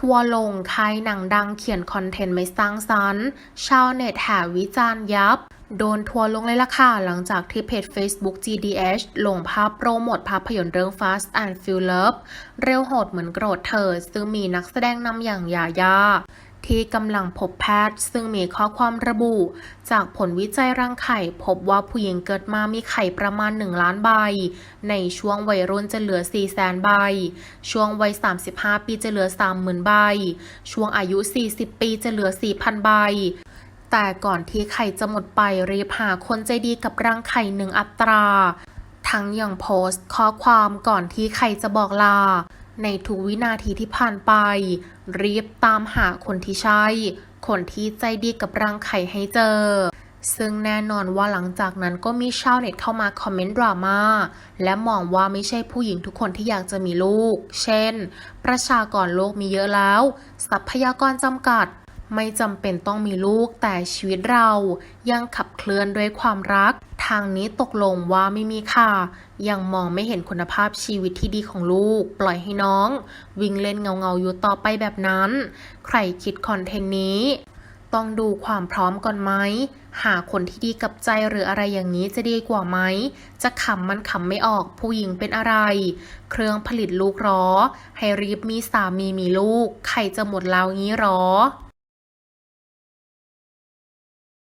ทัวร์ลงค่ายหนังดังเขียนคอนเทนต์ไม่สร้างสรรค์ ชาวเน็ตแห่วิจารณ์ยับ โดนทัวร์ลงเลยล่ะค่ะ หลังจากที่เพจ Facebook GDH ลงภาพโปรโมทภาพยนตร์เรื่อง Fast and Furious เร็วโหดเหมือนโกรธเธอ ซึ่งมีนักแสดงนำอย่างยาย่า ที่กำลังพบแพทย์ ซึ่งมีข้อความระบุ จากผลวิจัยรังไข่พบว่าผู้หญิงเกิดมามีไข่ประมาณ 1 ล้านใบ ในช่วงวัยรุ่นจะเหลือ 4 แสนใบ ช่วงวัย 35 ปีจะเหลือ 30,000 ใบ ช่วงอายุ 40 ปีจะเหลือ 4,000 ใบแต่ก่อนที่ไข่จะหมดไปรีบหาคนใจดีกับรังไข่หนึ่งอัตรา ทั้งยังโพสต์ข้อความก่อนที่ไข่จะบอกลา ในทุกวินาทีที่ผ่านไป รีบตามหาคนที่ใช่ คนที่ใจดีกับรังไข่ให้เจอ ซึ่งแน่นอนว่าหลังจากนั้นก็มีชาวเน็ตเข้ามาคอมเมนต์ดราม่าและมองว่าไม่ใช่ผู้หญิงทุกคนที่อยากจะมีลูก เช่น ประชากรโลกมีเยอะแล้ว ทรัพยากรจำกัด ไม่จำเป็นต้องมีลูกแต่ชีวิตเรายังขับเคลื่อนด้วยความรัก ทางนี้ตกลงว่าไม่มีค่ะ ยังมองไม่เห็นคุณภาพชีวิตที่ดีของลูก ปล่อยให้น้อง วิ่งเล่นเงาๆอยู่ต่อไปแบบนั้น ใครคิดคอนเทนต์นี้ ต้องดูความพร้อมก่อนไหม หาคนที่ดีกับใจหรืออะไรอย่างนี้จะดีกว่าไหม จะขำมันขำไม่ออกผู้หญิงเป็นอะไร เครื่องผลิตลูกหรอ ให้รีบมีสามีมีลูก ใครจะหมดแล้วงี้รอ